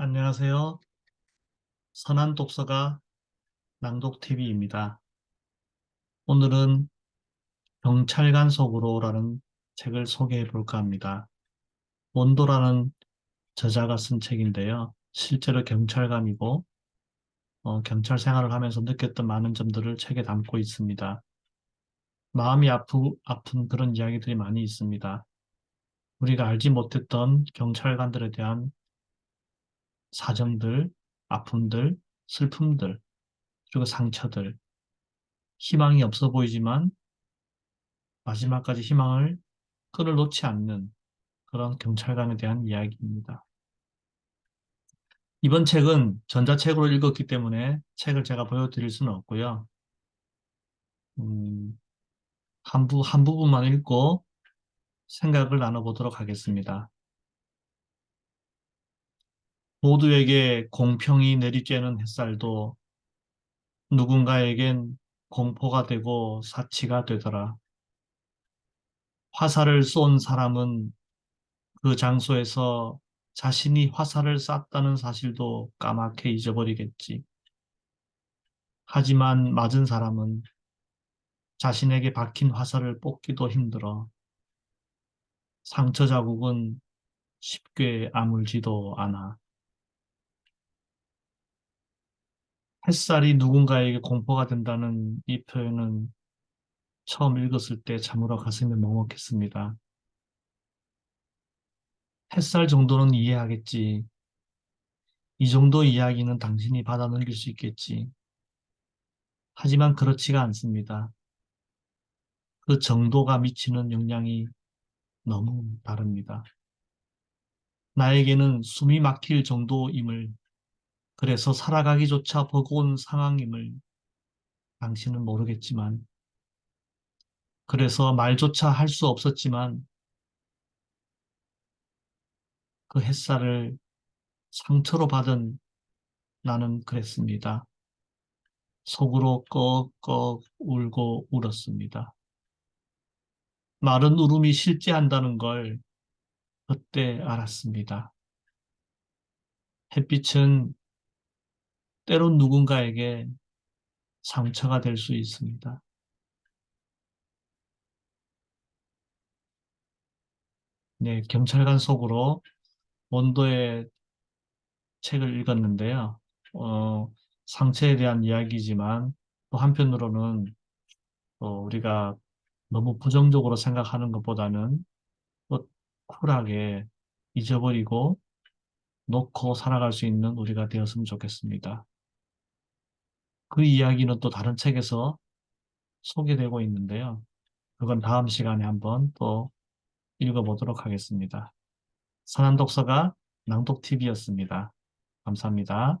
안녕하세요. 선한 독서가 낭독TV입니다. 오늘은 경찰관 속으로라는 책을 소개해 볼까 합니다. 원도라는 저자가 쓴 책인데요. 실제로 경찰관이고 어, 경찰 생활을 하면서 느꼈던 많은 점들을 책에 담고 있습니다. 마음이 아프, 아픈 그런 이야기들이 많이 있습니다. 우리가 알지 못했던 경찰관들에 대한 사정들, 아픔들, 슬픔들, 그리고 상처들, 희망이 없어 보이지만 마지막까지 희망을 끈을 놓지 않는 그런 경찰관에 대한 이야기입니다. 이번 책은 전자책으로 읽었기 때문에 책을 제가 보여드릴 수는 없고요. 음, 한, 부, 한 부분만 읽고 생각을 나눠보도록 하겠습니다. 모두에게 공평히 내리쬐는 햇살도 누군가에겐 공포가 되고 사치가 되더라. 화살을 쏜 사람은 그 장소에서 자신이 화살을 쐈다는 사실도 까맣게 잊어버리겠지. 하지만 맞은 사람은 자신에게 박힌 화살을 뽑기도 힘들어. 상처 자국은 쉽게 아물지도 않아. 햇살이 누군가에게 공포가 된다는 이 표현은 처음 읽었을 때 참으로 가슴이 먹먹했습니다. 햇살 정도는 이해하겠지. 이 정도 이야기는 당신이 받아 넘길 수 있겠지. 하지만 그렇지가 않습니다. 그 정도가 미치는 영향이 너무 다릅니다. 나에게는 숨이 막힐 정도임을, 그래서 살아가기조차 버거운 상황임을 당신은 모르겠지만, 그래서 말조차 할 수 없었지만, 그 햇살을 상처로 받은 나는 그랬습니다. 속으로 꺽꺽 울고 울었습니다. 마른 울음이 실제한다는 걸 그때 알았습니다. 햇빛은 때론 누군가에게 상처가 될 수 있습니다. 네, 경찰관 속으로 원도의 책을 읽었는데요. 어, 상처에 대한 이야기지만 또 한편으로는 어, 우리가 너무 부정적으로 생각하는 것보다는 또 쿨하게 잊어버리고 놓고 살아갈 수 있는 우리가 되었으면 좋겠습니다. 그 이야기는 또 다른 책에서 소개되고 있는데요. 그건 다음 시간에 한번 또 읽어보도록 하겠습니다. 선한 독서가 낭독TV였습니다. 감사합니다.